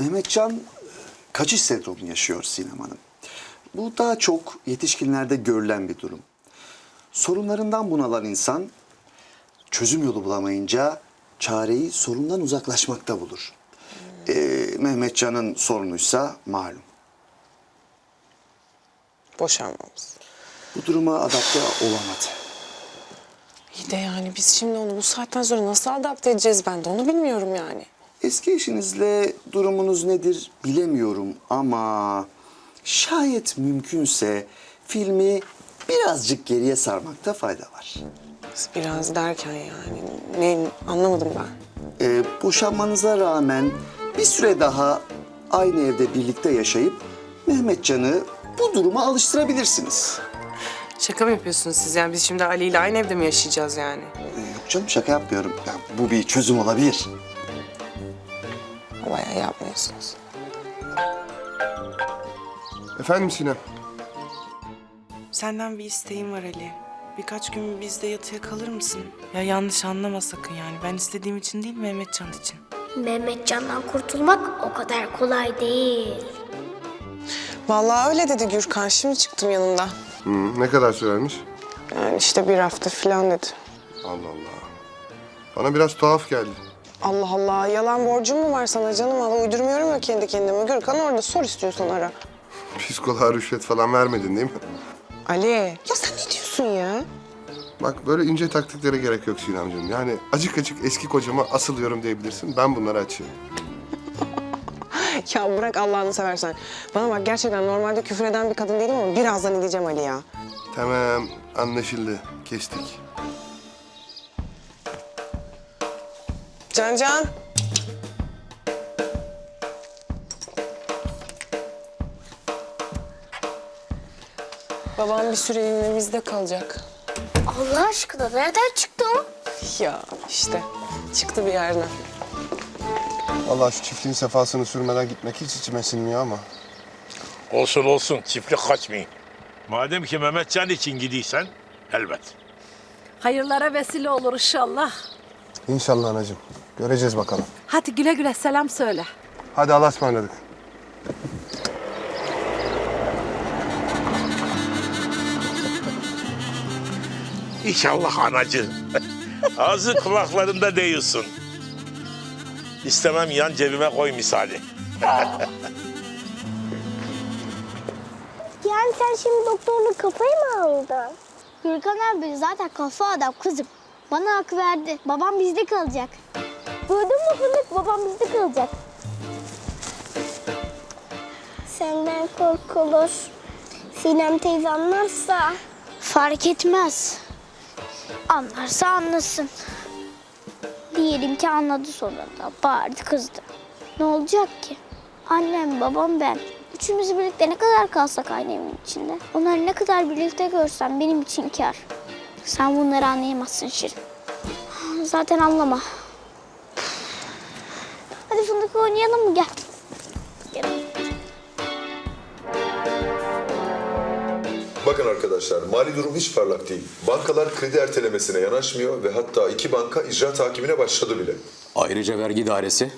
Mehmetcan kaçış sendromu yaşıyor Sinem Hanım. Bu daha çok yetişkinlerde görülen bir durum. Sorunlarından bunalan insan çözüm yolu bulamayınca çareyi sorundan uzaklaşmakta bulur. Ee, Mehmetcan'ın sorunuysa malum. Boşanmamız. Bu duruma adapte olamadı. İyi de yani biz şimdi onu bu saatten sonra nasıl adapte edeceğiz ben de onu bilmiyorum yani. Eski eşinizle durumunuz nedir bilemiyorum ama şayet mümkünse filmi birazcık geriye sarmakta fayda var. Biraz derken yani ne anlamadım ben. Ee, boşanmanıza rağmen bir süre daha aynı evde birlikte yaşayıp Mehmetcan'ı bu duruma alıştırabilirsiniz. Şaka mı yapıyorsunuz siz yani biz şimdi Ali ile aynı evde mi yaşayacağız yani? Ee, yok canım şaka yapmıyorum. Ya, bu bir çözüm olabilir. Bayağı yapmıyorsunuz. Efendim Sinem? Senden bir isteğim var Ali. Birkaç gün bizde yatıya kalır mısın? Ya yanlış anlama sakın yani. Ben istediğim için değil Mehmetcan için. Mehmetcan'dan kurtulmak o kadar kolay değil. Vallahi öyle dedi Gürkan şimdi çıktım yanında. Hı, ne kadar sürermiş? Yani işte bir hafta falan dedi. Allah Allah. Bana biraz tuhaf geldi. Allah Allah yalan borcum mu var sana canım? Allah uydurmuyorum ya kendi kendime. Gürkan orada sor istiyorsan ara. Psikoloğa rüşvet falan vermedin değil mi? Ali ya sen ne diyorsun ya? Bak böyle ince taktiklere gerek yok Sinemciğim. Yani acık acık eski kocama asılıyorum diyebilirsin. Ben bunları açayım. Ya bırak Allah'ını seversen. Bana bak gerçekten normalde küfür eden bir kadın değilim ama birazdan edeceğim Ali ya. Tamam anlaşıldı. Kestik. Can Can. Babam bir süreliğine bizde kalacak. Allah aşkına nereden çıktı o? Ya işte çıktı bir yerden. Vallahi şu çiftliğin sefasını sürmeden gitmek hiç içime sinmiyor ama. Olsun olsun çiftlik kaçmayın. Madem ki Mehmetcan için gidiysen elbet. Hayırlara vesile olur inşallah. İnşallah anacığım. Göreceğiz bakalım. Hadi güle güle selam söyle. Hadi Allah'a ısmarladık. İnşallah anacı. Ağzı kulaklarında değilsin. İstemem yan cebime koy misali. Yani sen şimdi doktorluk kafayı mı aldın? Gürkan abi zaten kafa adam kızım. Bana hak verdi. Babam bizde kalacak. Duydun mu Fındık? Babam bizde kalacak. Senden korkulur. Sinem teyze anlarsa. Fark etmez. Anlarsa anlasın. Diyelim ki anladı sonunda. Bağırdı kızdı. Ne olacak ki? Annem, babam, ben. Üçümüz birlikte ne kadar kalsak aynı evin içinde. Onları ne kadar birlikte görsem benim için kar. Sen bunları anlayamazsın Şirin. Zaten anlama. Hadi fındık oynayalım mı? Gel. Gel. Bakın arkadaşlar mali durum hiç parlak değil. Bankalar kredi ertelemesine yanaşmıyor ve hatta iki banka icra takibine başladı bile. Ayrıca vergi dairesi,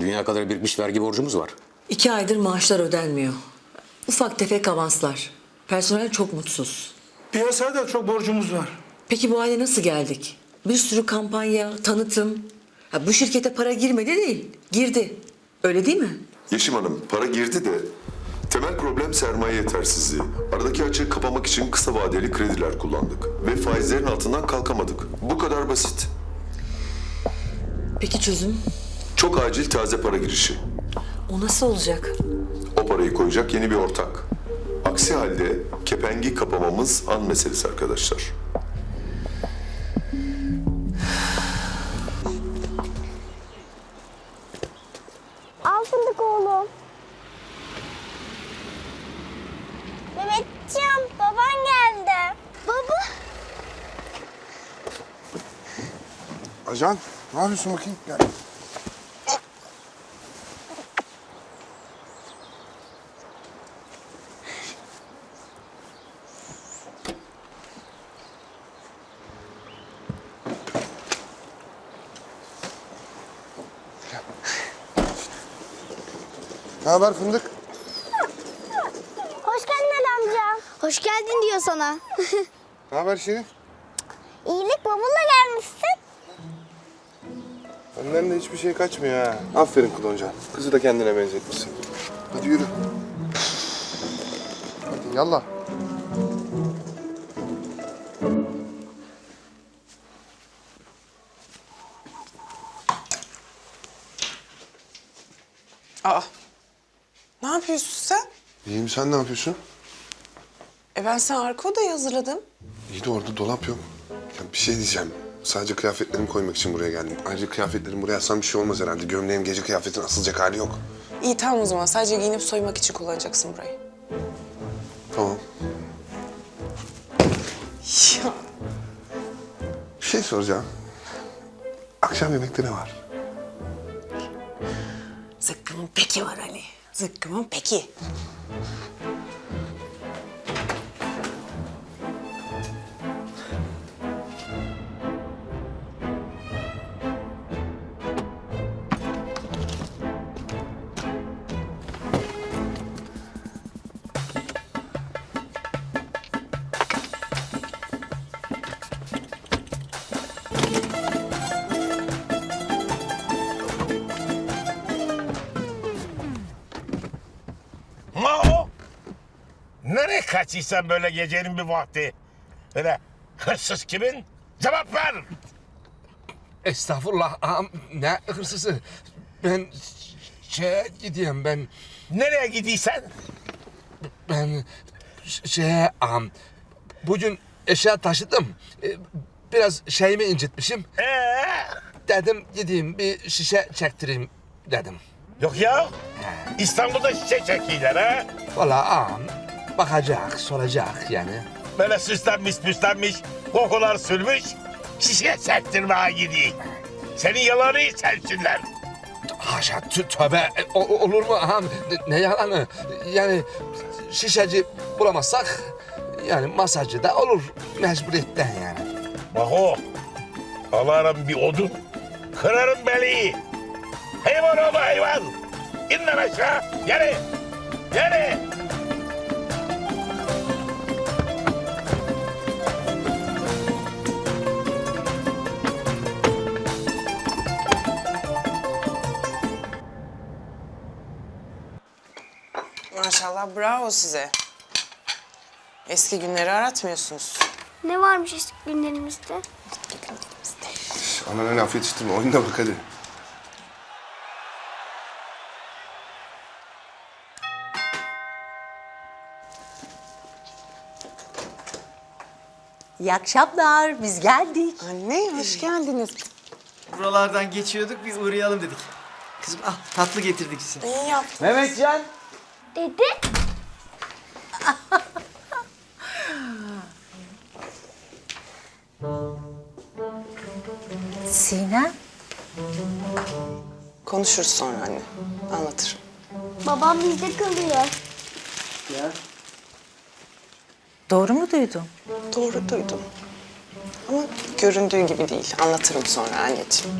dünya kadar birikmiş vergi borcumuz var. İki aydır maaşlar ödenmiyor. Ufak tefek avanslar. Personel çok mutsuz. Piyasada da çok borcumuz var. Peki bu hale nasıl geldik? Bir sürü kampanya, tanıtım. Ha, bu şirkete para girmedi değil, girdi. Öyle değil mi? Yeşim Hanım para girdi de temel problem sermaye yetersizliği. Aradaki açığı kapamak için kısa vadeli krediler kullandık ve faizlerin altından kalkamadık. Bu kadar basit. Peki çözüm? Çok acil taze para girişi. O nasıl olacak? O parayı koyacak yeni bir ortak. Aksi halde kepengi kapamamız an meselesi arkadaşlar. Ajan ne yapıyorsun bakayım? Gel. Ne haber fındık? Hoş geldin Ali amca. Hoş geldin diyor sana. Ne haber Şirin? İyilik babulla gelmişsin. Benden de hiçbir şey kaçmıyor ha. Aferin Kloncan. Kızı da kendine benzetmişsin. Hadi yürü. Hadi yallah. Aa. Ne yapıyorsun sen? İyiyim sen ne yapıyorsun? E ben sana arka odayı hazırladım. İyi de orada dolap yok. Ya bir şey diyeceğim. Sadece kıyafetlerimi koymak için buraya geldim. Ayrıca kıyafetlerimi buraya alsam bir şey olmaz herhalde. Gömleğim gece kıyafetin asılacak hali yok. İyi tamam o zaman. Sadece giyinip soymak için kullanacaksın burayı. Tamam. Ya. Bir şey soracağım. Akşam yemekte ne var? Zıkkımın peki var Ali. Zıkkımın peki. Nereye kaçıysan böyle gecenin bir vakti? Öyle hırsız kimin? Cevap ver. Estağfurullah ağam ne hırsızı. Ben şeye gidiyorum ben. Nereye gidiysen? Ben şeye ağam. Bugün eşya taşıdım. Ee, Biraz şeyimi incitmişim. Ee? Dedim gideyim bir şişe çektireyim dedim. Yok ya. İstanbul'da şişe çekiyorlar ha. Vallahi ağam bakacak, soracak yani. Böyle süslenmiş püslenmiş, kokular sürmüş. Şişe çektirmeye gidiyor. Senin yalanı sensinler. Haşa tü- tövbe E, o- olur mu ağam? Ne, yalanı? Yani şişeci bulamazsak yani masajcı da olur mecburiyetten yani. Bak o. Alarım bir odun. Kırarım beliği. Hayvan oğlu hayvan. İn lan aşağı. Yere. Yere. Bravo size. Eski günleri aratmıyorsunuz. Ne varmış eski günlerimizde? Anana laf yetiştirme. Oyuna bak hadi. İyi akşamlar, biz geldik. Anne hoş geldiniz. Buralardan geçiyorduk bir uğrayalım dedik. Kızım al tatlı getirdik size. İyi yaptın. Mehmetcan. Dedi. Sinem? Konuşuruz sonra anne. Anlatırım. Babam bizde kalıyor. Doğru mu duydum? Doğru duydum. Ama göründüğü gibi değil. Anlatırım sonra anneciğim.